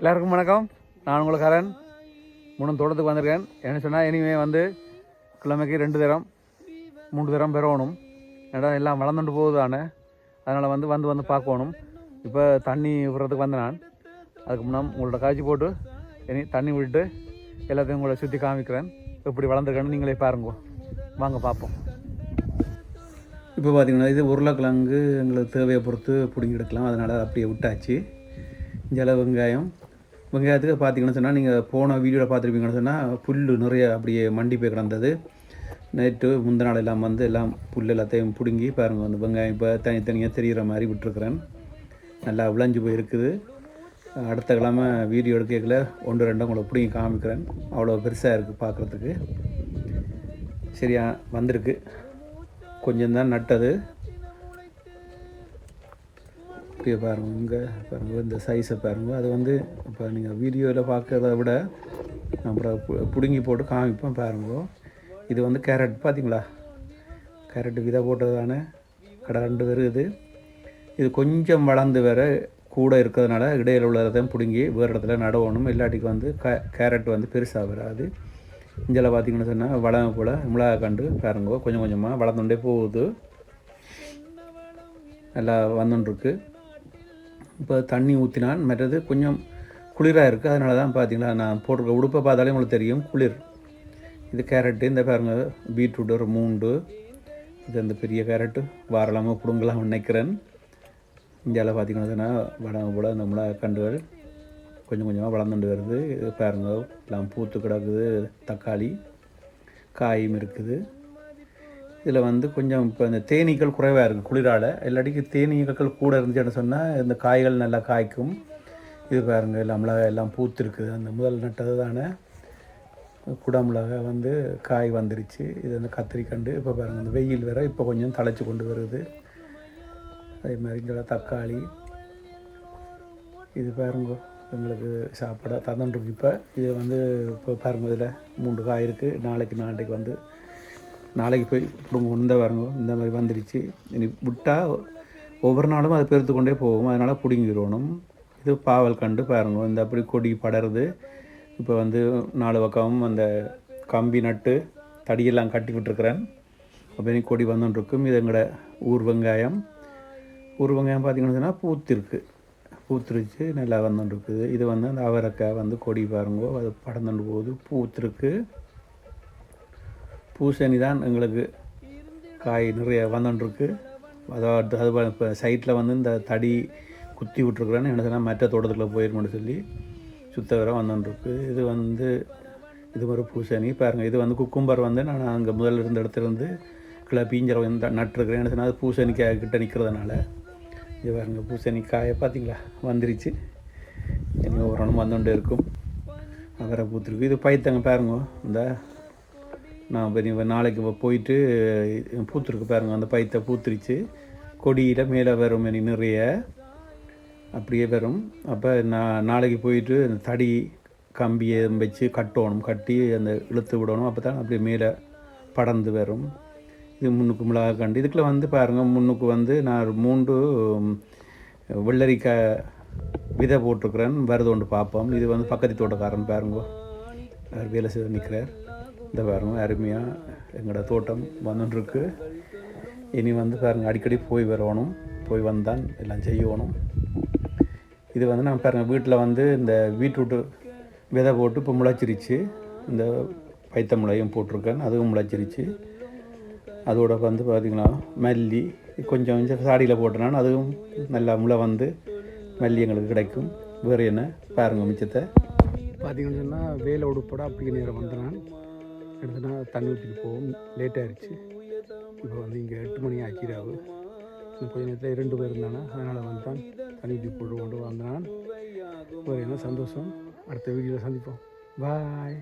எல்லாருக்கும் வணக்கம். நான் உங்களுக்கு கரண். மூணு தோட்டத்துக்கு வந்திருக்கேன். என்ன சொன்னால் இனிமே வந்து கிழமைக்கு ரெண்டு தரம் மூன்று தரம் பெறணும். ஏன்னா எல்லாம் வளர்ந்துட்டு போகுதானே அதனால் வந்து வந்து வந்து பார்க்கணும். இப்போ தண்ணி விடுறதுக்கு வந்தேன் நான். அதுக்கு முன்னாடி உங்களோட காய்ச்சி போட்டு இனி தண்ணி விட்டு எல்லாத்தையும் உங்களை சுற்றி காமிக்கிறேன். எப்படி வளர்ந்துருக்கேன்னு நீங்களே பாருங்க. வாங்க பார்ப்போம். இப்போ பார்த்தீங்கன்னா இது உருளைக்கிழங்கு எங்களுக்கு தேவையை பொறுத்து பிடுங்கி எடுக்கலாம். அதனால் அப்படியே விட்டாச்சு. ஜல வெங்காயம் வெங்காயத்துக்கு பார்த்தீங்கன்னு சொன்னால் நீங்கள் போன வீடியோவில் பார்த்துருப்பீங்கன்னு சொன்னால் புல் நிறைய அப்படியே மண்டி போய் கிடந்தது. நேற்று முந்த நாள் எல்லாம் வந்து எல்லாம் புல் எல்லாத்தையும் பிடுங்கி பாருங்கள் வந்து வெங்காயம் இப்போ தனித்தனியாக தெரிகிற மாதிரி விட்டுருக்குறேன். நல்லா விளைஞ்சு போயிருக்குது. அடுத்த கிழமை வீடியோ எடுக்கல ஒன்று ரெண்டும் உங்களை பிடிங்கி காமிக்கிறேன். அவ்வளோ பெருசாக இருக்குது பார்க்குறதுக்கு. சரியா வந்திருக்கு. கொஞ்சம் தான் நட்டது. இப்படியே பாருங்கள் இங்கே பாருங்கள் இந்த சைஸை பாருங்கள் அது வந்து இப்போ நீங்கள் வீடியோவில் பார்க்கறத விட அப்புறம் பிடுங்கி போட்டு காமிப்போம் பாருங்க. இது வந்து கேரட் பார்த்தீங்களா கேரட் விதை போட்டது தானே கடை ரெண்டு வருது இது. கொஞ்சம் வளர்ந்து வேற கூட இருக்கிறதுனால இடையில உள்ளதையும் பிடுங்கி வேறு இடத்துல நடவணும். இல்லாட்டிக்கு வந்து க கேரட் வந்து பெருசாக வராது. இஞ்சில் பார்த்தீங்கன்னு சொன்னால் வளம் போல் மிளகா கண்டு பாருங்க கொஞ்சம் கொஞ்சமாக வளர்ந்துட்டே போகுது. நல்லா வந்துட்டுருக்கு இப்போ தண்ணி ஊற்றினான் மற்றது கொஞ்சம் குளிராக இருக்குது அதனால தான் பார்த்தீங்களா நான் போட்டிருக்க உடுப்பை பார்த்தாலே உங்களுக்கு தெரியும் குளிர். இது கேரட்டு இந்த பாருங்க பீட்ரூட் ஒரு மூண்டு. இது அந்த பெரிய கேரட்டு வாரலாமல் பிடுங்கலாம் நினைக்கிறேன். இந்தியாவில் பார்த்தீங்கன்னா வடங்க போல் இந்த மிளகா கண்டுகள் கொஞ்சம் கொஞ்சமாக வளர்ந்துட்டு வருது. இது பாருங்க எல்லாம் பூத்து கிடக்குது தக்காளி காயும் இருக்குது. இதில் வந்து கொஞ்சம் இப்போ இந்த தேனீக்கள் குறைவாக இருக்குது குளிரால். இல்லாட்டிக்கு தேனீக்கள் கூட இருந்துச்சுன்னு சொன்னால் இந்த காய்கள் நல்லா காய்க்கும். இது பாருங்கள் எல்லாம் மிளகா எல்லாம் பூத்திருக்குது அந்த முதல் நட்டது தானே குடமிளகா வந்து காய் வந்துருச்சு. இது வந்து கத்திரிக்கண்டு இப்போ பாருங்கள் இந்த வெயில் வேற இப்போ கொஞ்சம் தழைச்சி கொண்டு வருது. அதே மாதிரி இங்கே தக்காளி. இது பாருங்க எங்களுக்கு சாப்பிட தந்துட்டுருக்கு இப்போ. இது வந்து இப்போ பாருங்க இதில் மூன்று காய் இருக்குது நாளைக்கு நாளைக்கு வந்து நாளைக்கு போய் பிடுங்க இந்த வரங்கோ இந்த மாதிரி வந்துடுச்சு இனி விட்டால் ஒவ்வொரு நாளும் அது பெருத்து கொண்டே போகும். அதனால் பிடுங்கிடணும் இது பாவல் கண்டு பாருங்க இந்த அப்படி கொடி படருது. இப்போ வந்து நாலு பக்கமும் அந்த கம்பி நட்டு தடியெல்லாம் கட்டி விட்டுருக்குறேன் அப்போ கொடி வந்துட்டுருக்கும் இது எங்களோட ஊர் வெங்காயம். ஊர் வெங்காயம் பார்த்திங்கன்னா பூத்திருக்கு. பூத்துருச்சு நல்லா வந்துட்டுருக்குது இது வந்து அந்த அவரக்காய் வந்து கொடி பாருங்கோ அது படந்துட்டு போகுது பூத்திருக்கு. பூசணி தான் எங்களுக்கு காய் நிறைய வந்துட்டுருக்கு அதாவது அது இப்போ சைட்டில் வந்து இந்த தடி குத்தி விட்ருக்குறேன்னு என்ன சொன்னால் மற்ற தோட்டத்தில் போயிருக்கணும்னு சொல்லி சுத்த வர வந்துட்டுருக்கு இது வந்து இது ஒரு பூசணி. பாருங்கள் இது வந்து குக்கும்பர் வந்து நான் அங்கே முதல்ல இருந்த இடத்துல இருந்து கிளை வந்து நட்டுருக்குறேன். என்ன சொன்னால் அது பூசணிக்காய் கிட்ட நிற்கிறதுனால இது பாருங்க பூசணிக்காயை பார்த்தீங்களா வந்துருச்சு. இன்னும் ஒரு ஒன்று வந்துகிட்டே இருக்கும். அவரை பூத்துருக்கு. இது பைத்தங்க பாருங்க இந்த நான் இப்போ நீ நாளைக்கு போயிட்டு பூத்துருக்கு பாருங்க அந்த பைத்தை பூத்துருச்சு. கொடியில் மேலே வரும் இனி நிறைய. அப்படியே வரும். அப்போ நான் நாளைக்கு போயிட்டு அந்த தடி கம்பியை வச்சு கட்டணும். கட்டி அந்த இழுத்து விடணும். அப்போ தான் அப்படியே மேலே படர்ந்து வரும். இது முன்னுக்கு மிளகா கண்டு. இதுக்குள்ள வந்து பாருங்கள் முன்னுக்கு வந்து நான் மூன்று வெள்ளரிக்காய் விதை போட்டிருக்கிறேன். வருது ஒன்று பார்ப்போம். இது வந்து பக்கத்து தோட்டக்காரன் பாருங்க. அவர் வேலை செய்து நிற்கிறார். இந்த பாருங்க அருமையாக எங்களோட தோட்டம் வந்துட்டுருக்கு. இனி வந்து பாருங்க அடிக்கடி போய் வரணும். போய் வந்தான் எல்லாம் செய்யணும். இது வந்து நான் பாருங்கள் வீட்டில் வந்து இந்த பீட்ரூட்டு விதை போட்டு இப்போ முளைச்சிருச்சு. இந்த பைத்த முளையும் போட்டிருக்கேன் அதுவும் முளைச்சிருச்சு. அதோட வந்து பார்த்திங்கன்னா மல்லி கொஞ்சம் கொஞ்சம் சாடியில் போட்டனால அதுவும் நல்லா முளை வந்து மல்லி எங்களுக்கு கிடைக்கும். வேறு என்ன? பாருங்கள் மிச்சத்தை. பார்த்திங்கன்னு சொன்னால் வேலை உடுப்பட அப்படி நேரம் வந்தனான் எடுத்துனா தண்ணி ஊற்றிட்டு போகும் லேட் ஆயிடுச்சு இப்போ வந்து இங்கே எட்டு மணி ஆக்கிராவு இன்னும் கொஞ்ச நேரத்தில் இரண்டு பேர் இருந்தானா? அதனால் வந்து தான் தண்ணி ஊற்றி போட்டு கொண்டு வந்தான் ஒரு என்ன சந்தோஷம்? அடுத்த வீடியோவில் சந்திப்போம். பாய்